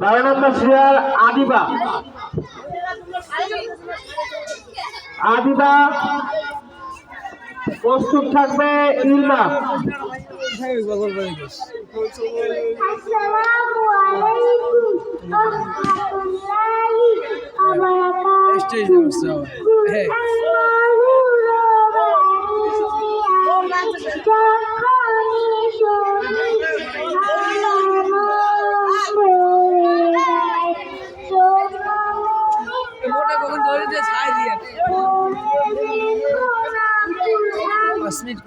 বারো নম্বর সিরিয়াল আদিবা। আদিবা প্রস্তুত থাকবে ইলমা। আসসালামু আলাইকুম। মিনিট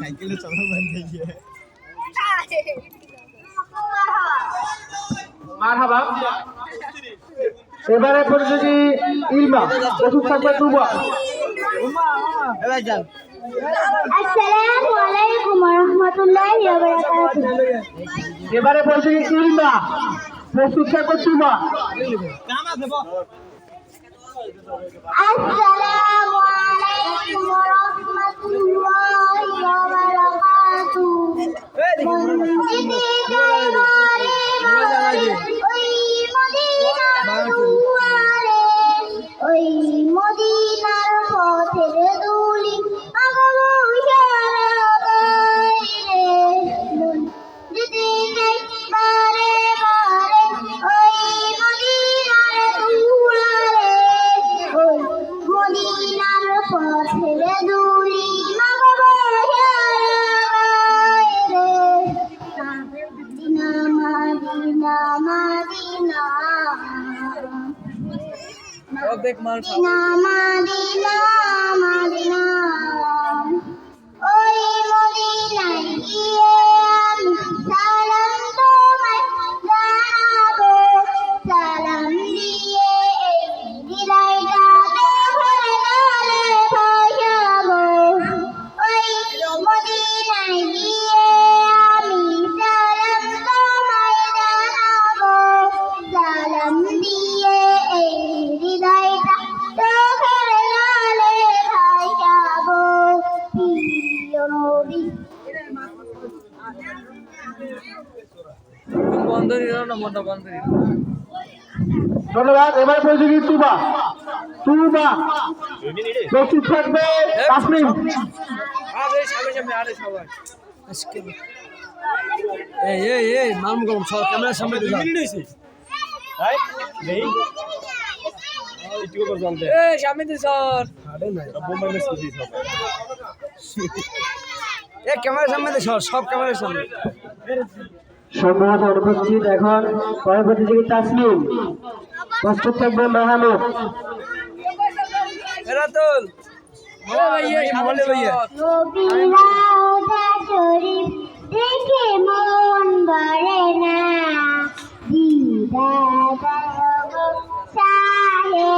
সাইকেলে চলা বন্ধ মারহাবা। এবারে প্রতিযোগী ইলমা প্রস্তুত থাকবে দুবা এবার যান। আসসালামু আলাইকুম রহমতুল্লাহি ওয়া বারাকাতুহু এবারে বলছি ইলমা প্রস্তুত থাকো তুবা আসসালামু আলাইকুম রহমতুল্লাহি ওয়া অর্ধেক মাল মদিনা নবী বন্ধ দিল না মনটা বন্ধ দিল ধন্যবাদ এবারে প্রতিযোগী তুবা। তুবা। প্রস্তুত থাকবে এই এই এই সব ক্যামেরার সামনে এই সামনে দিও স্যার ক্যামেরার সামনে সব সব ক্যামেরার সামনে। সম্ভবত অনুপস্থিত এখন পরের প্রতিযোগী প্রস্তুত থাকবে শরীফ দেখে মন ভরে না। সাহে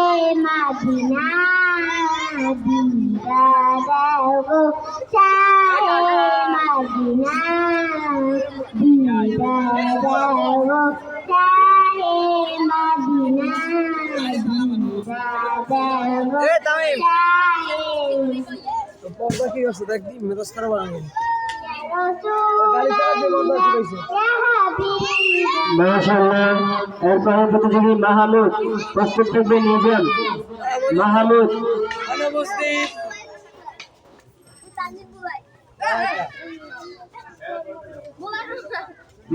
কি আছে দেখ দি মেজাজ খারাপ লাগে গাড়ি মাশাআল্লাহ এর প্রতিযোগী মাহমুদ প্রস্তুত থাকবে নিজাম মাহমুদ অনুপস্থিত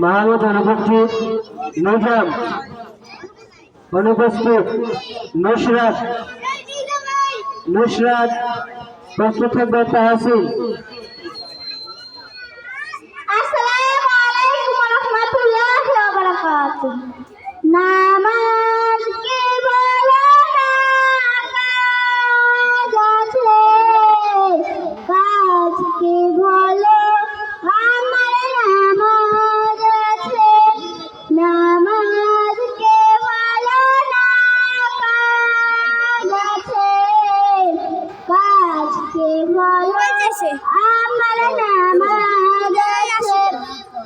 মাহমুদ অনুপস্থিত নিজাম অনুপস্থিত, নুসরাত নুসরাত প্রস্তুত থাকবে তাহসিন। আসসালামু আলাইকুম ওয়া রাহমাতুল্লাহি ওয়া বারাকাতুহু। না